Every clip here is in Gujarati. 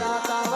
राधा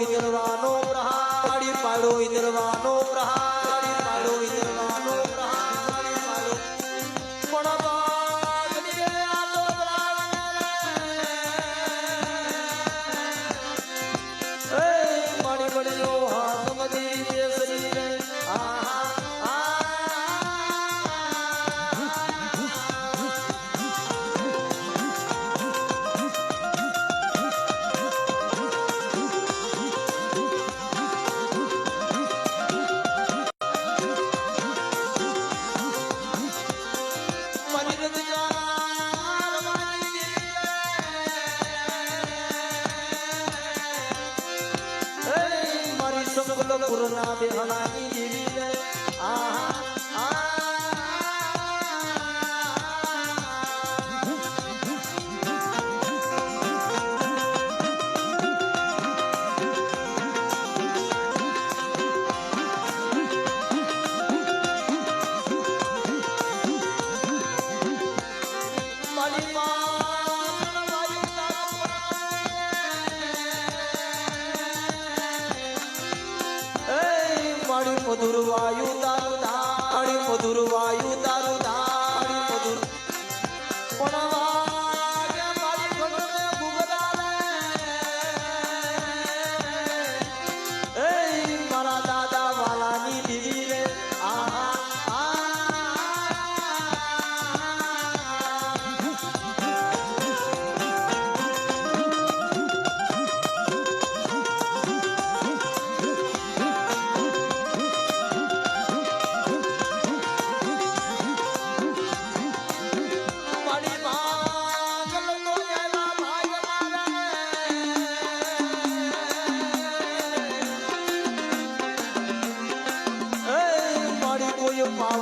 ઇન્દ્રવાનો પ્રહાર પાડો ઇન્દ્રવાનો પ્રહાર पूर्णा देहनाई અણી મધુર વાયુ તારું ધાણી મધુર વાયુ તારું ધાણી મધુર પણ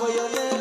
yeah, yeah.